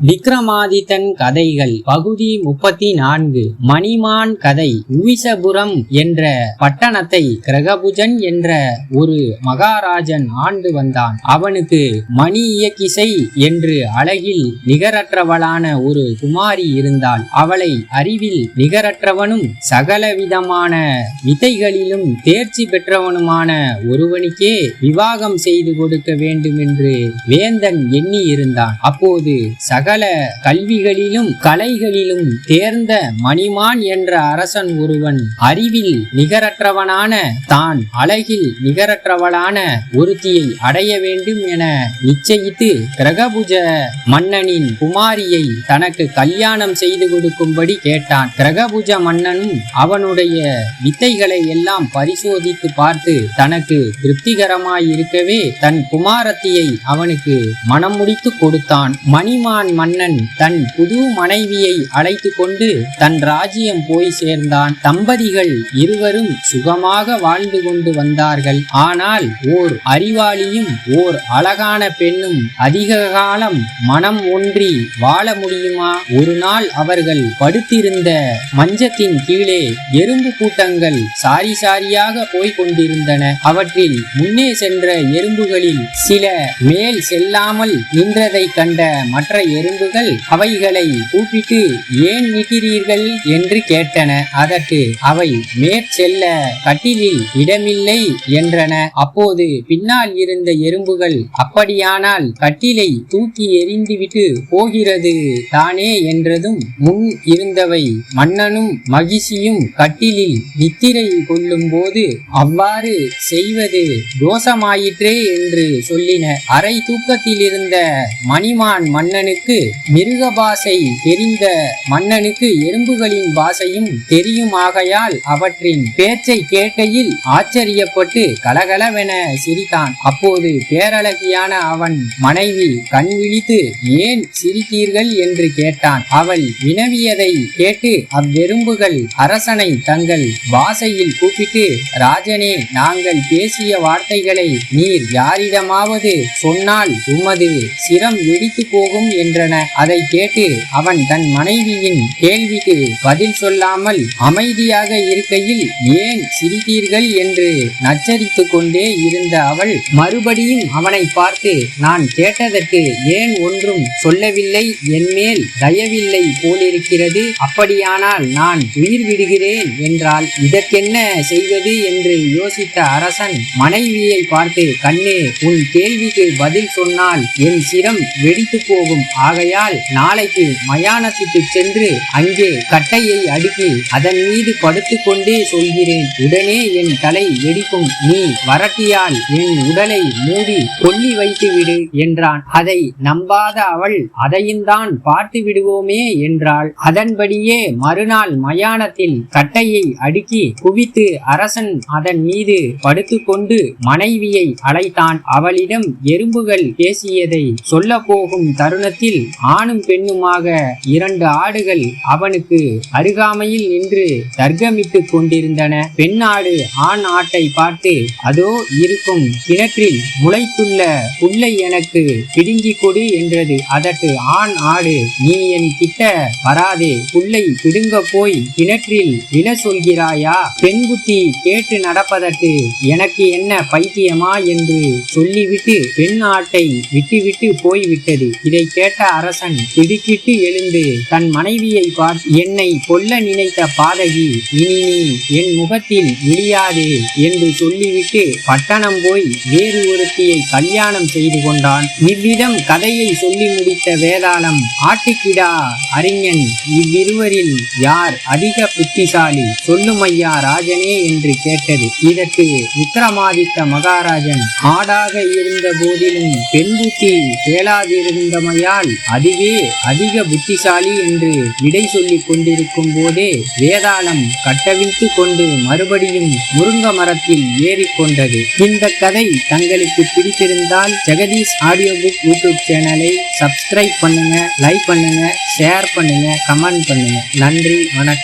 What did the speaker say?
விக்ரமாதித்தன் கதைகள் பகுதி முப்பத்தி நான்கு மணிமான் கதை உவிசபுரம் என்ற பட்டணத்தை கிரகபுஜன் என்ற ஒரு மகாராஜன் ஆண்டு வந்தான். அவனுக்கு மணி இயக்கிசை என்று அழகில் நிகரற்றவளான ஒரு குமாரி இருந்தாள். அவளை அறிவில் நிகரற்றவனும் சகலவிதமான வித்தைகளிலும் தேர்ச்சி பெற்றவனுமான ஒருவனுக்கே விவாகம் செய்து கொடுக்க வேண்டும் என்று வேந்தன் எண்ணி இருந்தான் அப்போது சக சகல கல்விகளிலும் கலைகளிலும் தேர்ந்த மணிமான் என்ற அரசன் ஒருவன் அறிவில் நிகரற்றவனான தான் அழகில் நிகரற்றவளான ஒருத்தியை அடைய வேண்டும் என நிச்சயித்து கிரகபுஜ மன்னனின் குமாரியை தனக்கு கல்யாணம் செய்து கொடுக்கும்படி கேட்டான். கிரகபுஜ மன்னனும் அவனுடைய வித்தைகளை எல்லாம் பரிசோதித்து பார்த்து தனக்கு திருப்திகரமாயிருக்கவே தன் குமாரத்தியை அவனுக்கு மனம் முடித்து கொடுத்தான். மணிமான் மன்னன் தன் புது மனைவியை அழைத்து கொண்டு தன் ராஜ்யம் போய் சேர்ந்தான். தம்பதிகள் இருவரும் சுகமாக வாழ்ந்து கொண்டு வந்தார்கள். ஆனால் ஓர் அறிவாளியும் ஓர் அழகான பெண்ணும் அதிக காலம் மனம் ஒன்றி வாழ முடியுமா? ஒரு நாள் அவர்கள் படுத்திருந்த மஞ்சத்தின் கீழே எறும்பு கூட்டங்கள் சாரி சாரியாக போய்க் கொண்டிருந்தன. அவற்றில் முன்னே சென்ற எறும்புகளில் சில மேல் செல்லாமல் நின்றதை கண்ட மற்ற எறும்புகள் அவைகளை கூப்பிட்டு ஏன் நிற்கிறீர்கள் என்று கேட்டன. அதற்கு அவை மேற்செல்ல கட்டிலில் இடமில்லை என்றன. அப்போது பின்னால் இருந்த எறும்புகள் அப்படியானால் கட்டிலை தூக்கி எறிந்துவிட்டு போகிறது தானே என்றதும் முன் இருந்தவை மன்னனும் மகிழ்ச்சியும் கட்டிலில் நித்திரை கொள்ளும் போது அவ்வாறு செய்வது தோஷமாயிற்றே என்று சொல்லின. அரை தூக்கத்தில் இருந்த மணிமான் மன்னனுக்கு மிருக பாசை தெரிந்த மன்னனுக்கு எறும்புகளின் பாஷையும் தெரியும் ஆகையால் அவற்றின் பேச்சை கேட்கையில் ஆச்சரியப்பட்டு கலகலவென சிரித்தான். அப்போது பேரழகியான அவன் மனைவி கண் விழித்து ஏன் சிரித்தீர்கள்? என்று கேட்டான். அவள் வினவியதை கேட்டு அவ்வெறும்புகள் அரசனை தங்கள் பாசையில் கூப்பிட்டு ராஜனே நாங்கள் பேசிய வார்த்தைகளை நீர் யாரிடமாவது சொன்னால் உமது சிரம் வெடித்து போகும் என்றன அதை கேட்டு அவன் தன் மனைவியின் கேள்விக்கு பதில் சொல்லாமல் அமைதியாக இருக்கையில் ஏன் சிரித்தீர்கள் என்று நச்சரித்து கொண்டே இருந்த அவள் மறுபடியும் அவனை பார்த்து நான் கேட்டதற்கு ஏன் ஒன்றும் சொல்லவில்லை? என்மேல் தயவில்லை போலிருக்கிறது. அப்படியானால் நான் உயிர் விடுகிறேன் என்றால் இதற்கென்ன செய்வது? என்று யோசித்த அரசன் மனைவியை பார்த்து கண்ணே உன் கேள்விக்கு பதில் சொன்னால் என் சிரம் வெடித்து போகும். ஆகையால் நாளைக்கு மயானத்துக்கு சென்று அங்கே கட்டையை அடுக்கி அதன் மீது படுத்துக்கொண்டே சொல்கிறேன் உடனே என் தலை வெடிக்கும். நீ வரட்டியால் என் உடலை மூடி கொல்லி வைத்து விடு என்றான். அதை நம்பாத அவள் அதையும் தான் பார்த்து விடுவோமே என்றாள். அதன்படியே மறுநாள் மயானத்தில் கட்டையை அடுக்கி குவித்து அரசன் அதன் மீது படுத்துக்கொண்டு மனைவியை அழைத்தான். அவளிடம் எறும்புகள் பேசியதை சொல்ல போகும் தருணத்தில் ஆணும் பெண்ணுமாக இரண்டு ஆடுகள் அவனுக்கு அருகாமையில் நின்று தர்க்கமிட்டுக் கொண்டிருந்தன. பெண் ஆடு ஆண் ஆட்டை பார்த்து அதோ இருக்கும் கிணற்றில் முளைத்துள்ள புல்லை எனக்கு பிடுங்கி கொடு என்றது. அதற்கு ஆண் ஆடு நீ என் கிட்ட வராதே. புல்லை பிடுங்க போய் கிணற்றில் விழ சொல்கிறாயா? பெண் புத்தி கேட்டு நடப்பதற்கு எனக்கு என்ன பைத்தியமா? என்று சொல்லிவிட்டு பெண் ஆட்டை விட்டுவிட்டு போய்விட்டது. இதை கேட்ட அரசன் திடுக்கிட்டு எழுந்து தன் மனைவியை பார்த்து என்னை கொல்ல நினைத்த பாதகி இனி நீ என் முகத்தில் விழியாதே என்று சொல்லிவிட்டு பட்டணம் போய் வேறு ஒருத்தியை கல்யாணம் செய்து கொண்டான். இவ்விதம் கதையை சொல்லி முடித்த வேதாளம் ஆட்டுக்கிடா அறிஞன் இவ்விருவரில் யார் அதிக புத்திசாலி? சொல்லுமையா ராஜனே என்று கேட்டது. இதற்கு விக்ரமாதித்த மகாராஜன் ஆடாக இருந்த போதிலும் பெண் புத்தி கேளாதிருந்தமையால் அதுவே அதிக புத்திசாலி என்று விடை சொல்லிக் கொண்டிருக்கும் போதே வேதாளம் கட்டவிழ்த்து கொண்டு மறுபடியும் முருங்க மரத்தில் ஏறிக்கொண்டது இந்த கதை தங்களுக்கு பிடித்திருந்தால் ஜெகதீஷ் ஆடியோ புக் யூடியூப் சேனலை சப்ஸ்கிரைப் பண்ணுங்க லைக் பண்ணுங்க ஷேர் பண்ணுங்க கமெண்ட் பண்ணுங்க. நன்றி வணக்கம்.